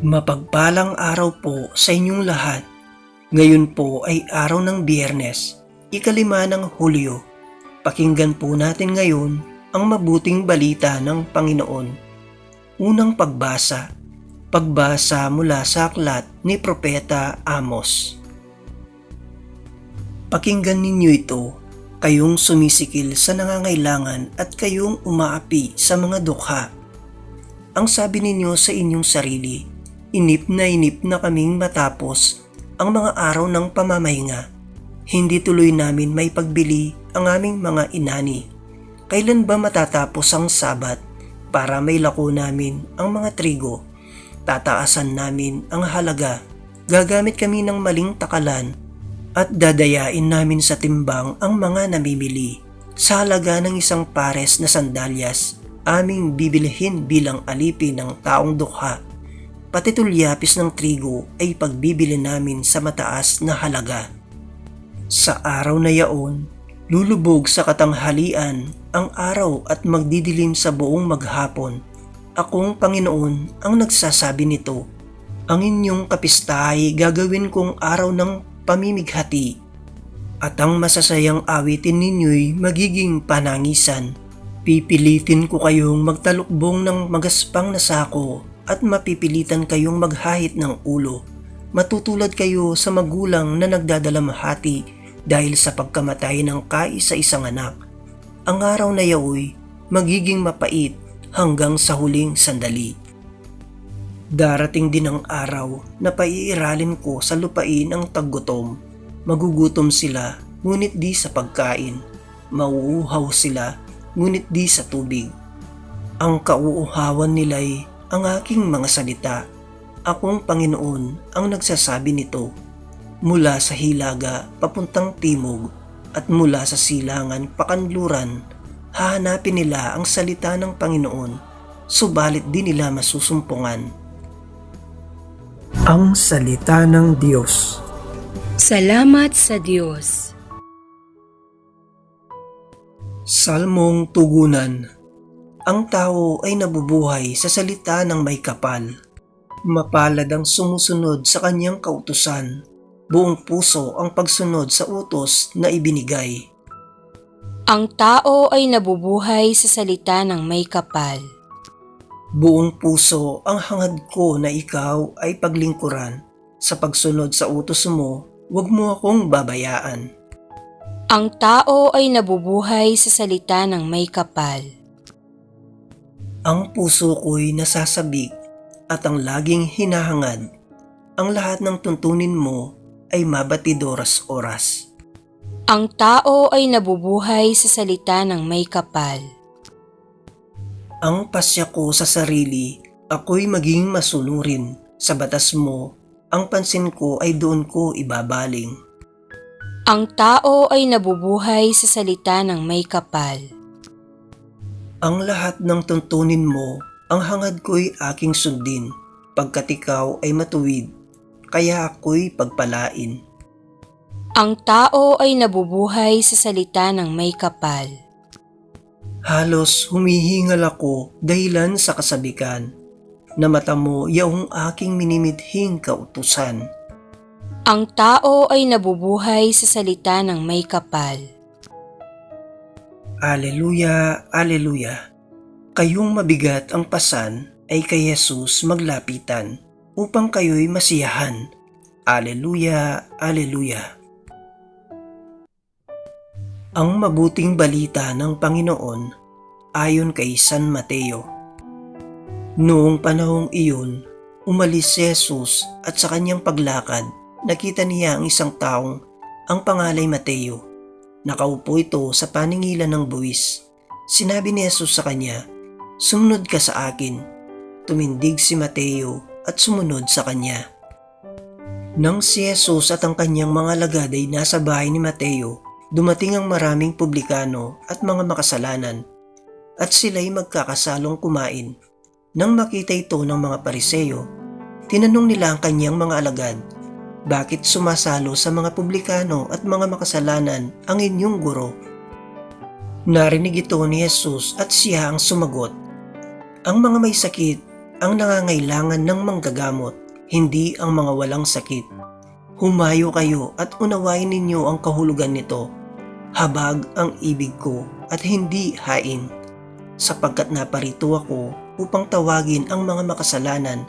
Mapagpalang araw po sa inyong lahat. Ngayon po ay araw ng biyernes, ikalima ng Hulyo. Pakinggan po natin ngayon ang mabuting balita ng Panginoon. Unang pagbasa, pagbasa mula sa aklat ni Propeta Amos. Pakinggan ninyo ito, kayong sumisikil sa nangangailangan at kayong umaapi sa mga dukha. Ang sabi ninyo sa inyong sarili, inip na inip na kaming matapos ang mga araw ng pamamahinga. Hindi tuloy namin may pagbili ang aming mga inani. Kailan ba matatapos ang sabat para may lako namin ang mga trigo? Tataasan namin ang halaga. Gagamit kami ng maling takalan at dadayain namin sa timbang ang mga namimili. Sa halaga ng isang pares na sandalyas, aming bibilhin bilang alipin ng taong dukha. Pati tulyapis ng trigo ay pagbibili namin sa mataas na halaga. Sa araw na yaon, lulubog sa katanghalian ang araw at magdidilim sa buong maghapon. Akong Panginoon ang nagsasabi nito. Ang inyong kapistahay gagawin kong araw ng pamimighati at ang masasayang awitin ninyo'y magiging panangisan. Pipilitin ko kayong magtalukbong ng magaspang na sako at mapipilitan kayong maghahit ng ulo. Matutulad kayo sa magulang na nagdadalamhati dahil sa pagkamatay ng kaisa-isang anak. Ang araw na yaoy magiging mapait hanggang sa huling sandali. Darating din ang araw na paiiralin ko sa lupain ang taggutom. Magugutom sila, ngunit di sa pagkain. Mauuhaw sila, ngunit di sa tubig. Ang kauuhawan nila'y ang aking mga salita. Akong Panginoon ang nagsasabi nito. Mula sa hilaga papuntang timog at mula sa silangan pakanluran, hahanapin nila ang salita ng Panginoon, subalit di nila masusumpungan ang salita ng Diyos. Salamat sa Diyos. Salmong Tugunan Ang tao ay nabubuhay sa salita ng may kapal. Mapalad ang sumusunod sa kanyang kautusan. Buong puso ang pagsunod sa utos na ibinigay. Ang tao ay nabubuhay sa salita ng may kapal. Buong puso ang hangad ko na ikaw ay paglingkuran. Sa pagsunod sa utos mo, huwag mo akong babayaan. Ang tao ay nabubuhay sa salita ng may kapal. Ang puso ko'y nasasabik at ang laging hinahangad. Ang lahat ng tuntunin mo ay mabatid oras-oras. Ang tao ay nabubuhay sa salita ng may kapal. Ang pasya ko sa sarili, ako'y maging masunurin. Sa batas mo, ang pansin ko ay doon ko ibabaling. Ang tao ay nabubuhay sa salita ng may kapal. Ang lahat ng tuntunin mo, ang hangad ko'y aking sundin. Pagkat ikaw ay matuwid, kaya ako'y pagpalain. Ang tao ay nabubuhay sa salita ng may kapal. Halos humihingal ako dahilan sa kasabikan na mata mo yaong aking minimithing kautusan. Ang tao ay nabubuhay sa salita ng may kapal. Aleluya, aleluya. Kayong mabigat ang pasan ay kay Jesus maglapitan upang kayo'y masiyahan. Aleluya, aleluya. Ang mabuting balita ng Panginoon ayon kay San Mateo. Noong panahong iyon, umalis si Jesus at sa kanyang paglakad, nakita niya ang isang taong ang pangalay Mateo. Nakaupo ito sa paningilan ng buwis. Sinabi ni Jesus sa kanya, Sumunod ka sa akin. Tumindig si Mateo at sumunod sa kanya. Nang si Jesus at ang kanyang mga lagad ay nasa bahay ni Mateo, dumating ang maraming publikano at mga makasalanan at sila'y magkakasalong kumain. Nang makita ito ng mga pariseyo, tinanong nila ang kanyang mga alagad, bakit sumasalo sa mga publikano at mga makasalanan ang inyong guro? Narinig ito ni Jesus at siya ang sumagot, ang mga may sakit ang nangangailangan ng manggagamot, hindi ang mga walang sakit. Humayo kayo at unawain ninyo ang kahulugan nito. Habag ang ibig ko at hindi hain, sapagkat naparito ako upang tawagin ang mga makasalanan,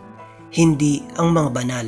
hindi ang mga banal.